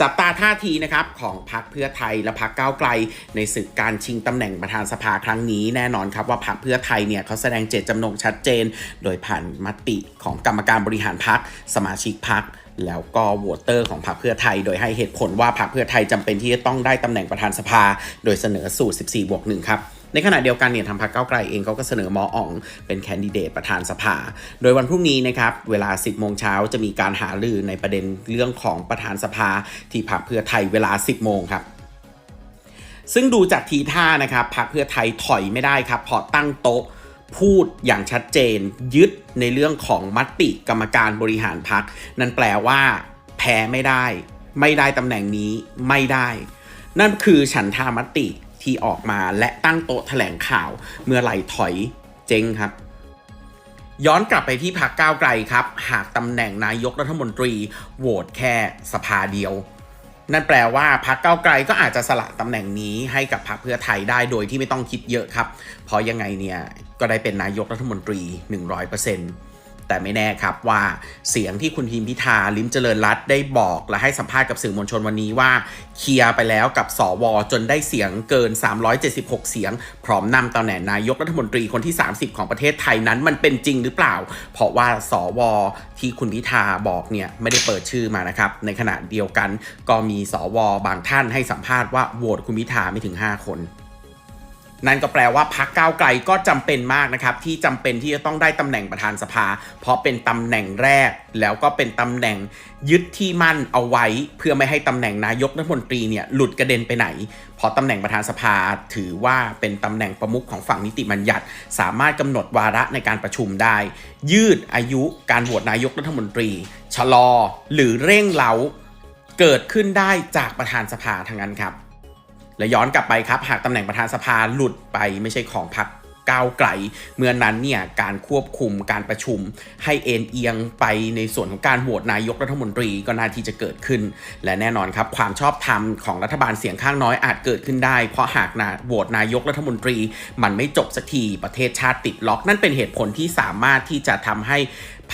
จับตาท่าทีนะครับของพรรคเพื่อไทยและพรรคก้าวไกล ในศึกการชิงตำแหน่งประธานสภาครั้งนี้แน่นอนครับว่าพรรคเพื่อไทยเนี่ยเขาแสดงเจตจำนงชัดเจน โดยผ่านมติของกรรมการบริหารพรรคสมาชิกพรรค แล้วก็โหวตเตอร์ของพรรคเพื่อไทย โดยให้เหตุผลว่าพรรคเพื่อไทยจำเป็นที่จะต้องได้ตำแหน่งประธานสภา โดยเสนอสูตร 14 บวก 1 ครับในขณะเดียวกันเนี่ยทางพรรคก้าไกลเองเขาก็เสนอหมออ่องเป็นแคนดิเดตประธานสภา โดยวันพรุ่งนี้นะครับเวลา 10 โมงเช้าจะมีการหารือในประเด็นเรื่องของประธานสภา ที่พรรคเพื่อไทยเวลา 10 โมงครับซึ่งดูจากทีท่านะครับพรรคเพื่อไทยถอยไม่ได้ครับเพอตั้งโต๊ะ พูดอย่างชัดเจน ยึดในเรื่องของมติกรรมการบริหารพรรคนั่นแปลว่า แพ้ไม่ได้ ไม่ได้ตำแหน่งนี้ไม่ได้ นั่นคือฉันทามติที่ออกมาและตั้งโต๊ะแถลงข่าวเมื่อไหร่ถอยเจ๊งครับย้อนกลับไปที่พรรคก้าวไกลครับ หากตำแหน่งนายกรัฐมนตรีโหวตแค่สภาเดียว นั่นแปลว่าพรรคก้าไกลก็อาจจะสละตำแหน่งนี้ให้กับพรรคเพื่อไทยได้โดยที่ไม่ต้องคิดเยอะครับ เพราะยังไงเนี่ย ก็ได้เป็นนายกรัฐมนตรี 100%แต่ไม่แน่ครับว่าเสียงที่คุณทีมพิธาลิมเจริญรัตได้บอกและให้สัมภาษณ์กับสื่อมวลชนวันนี้ว่า เคลียร์ไปแล้วกับสวจนได้เสียงเกิน 376 เสียง พร้อมนำตำแหน่งนายกรัฐมนตรีคนที่ 30 ของประเทศไทยนั้นมันเป็นจริงหรือเปล่า เพราะว่าสวที่คุณพิธาบอกเนี่ยไม่ได้เปิดชื่อมานะครับ ในขณะเดียวกันก็มีสวบางท่านให้สัมภาษณ์ว่าโหวตคุณพิธาไม่ถึง 5 คน นั่นก็แปลว่าพักก้าวไกลก็จำเป็นมากนะครับที่จำเป็นที่จะต้องได้ตำแหน่งประธานสภา เพราะเป็นตำแหน่งแรก แล้วก็เป็นตำแหน่งยึดที่มั่นเอาไว้ เพื่อไม่ให้ตำแหน่งนายกรัฐมนตรีเนี่ยหลุดกระเด็นไปไหน เพราะตำแหน่งประธานสภาถือว่าเป็นตำแหน่งประมุขของฝั่งนิติบัญญัติ สามารถกำหนดวาระในการประชุมได้ ยืดอายุการโหวตนายกรัฐมนตรี ชะลอ หรือเร่งเร้าเกิดขึ้นได้จากประธานสภาทั้งนั้นครับ และย้อนกลับไปครับ หากตำแหน่งประธานสภาหลุดไปไม่ใช่ของพรรคก้าวไกล เมื่อนนั้นเนี่ยการควบคุมการประชุม ให้เอ็นเอียงไปในส่วนของการโหวตนายกรัฐมนตรีก็น่าที่จะเกิดขึ้น และแน่นอนครับ ความชอบธรรมของรัฐบาลเสียงข้างน้อยอาจเกิดขึ้นได้ เพราะหากนาโหวตนายกรัฐมนตรี มันไม่จบสักทีประเทศชาติติดล็อก นั่นเป็นเหตุผลที่สามารถที่จะทำให้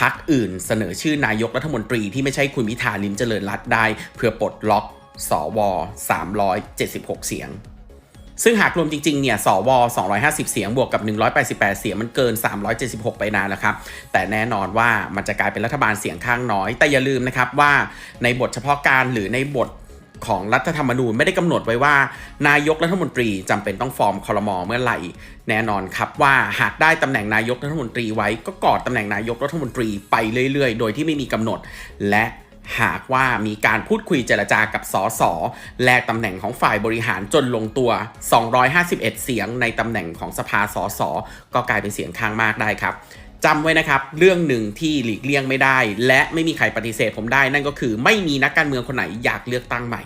พรรคอื่น เสนอชื่อนายกรัฐมนตรีที่ไม่ใช่คุณพิธาลิมเจริญรัตได้ เพื่อปลดล็อก สว376 เสียง ซึ่งหากรวมจริงๆ เนี่ย สว 250 เสียง บวกกับ 188 เสียง มันเกิน 376 ไปนานแล้วครับ แต่แน่นอนว่ามันจะกลายเป็นรัฐบาลเสียงข้างน้อย แต่อย่าลืมนะครับว่าในบทเฉพาะการหรือในบทของรัฐธรรมนูญไม่ได้กำหนดไว้ว่า นายกรัฐมนตรีจำเป็นต้องฟอร์มคอรมอเมื่อไหร่ แน่นอนครับว่าหากได้ตำแหน่งนายกรัฐมนตรีไว้ก็กอดตำแหน่งนายกรัฐมนตรีไปเรื่อยๆ โดยที่ไม่มีกำหนด และ หากว่ามีการพูดคุยเจรจากับสสแลกตำแหน่งของฝ่ายบริหารจนลงตัว 251 เสียงในตำแหน่งของสภาสสก็กลายเป็นเสียงข้างมากได้ครับจำไว้นะครับ เรื่องหนึ่งที่หลีกเลี่ยงไม่ได้ และไม่มีใครปฏิเสธผมได้นั่นก็คือ ไม่มีนักการเมืองคนไหนอยากเลือกตั้งใหม่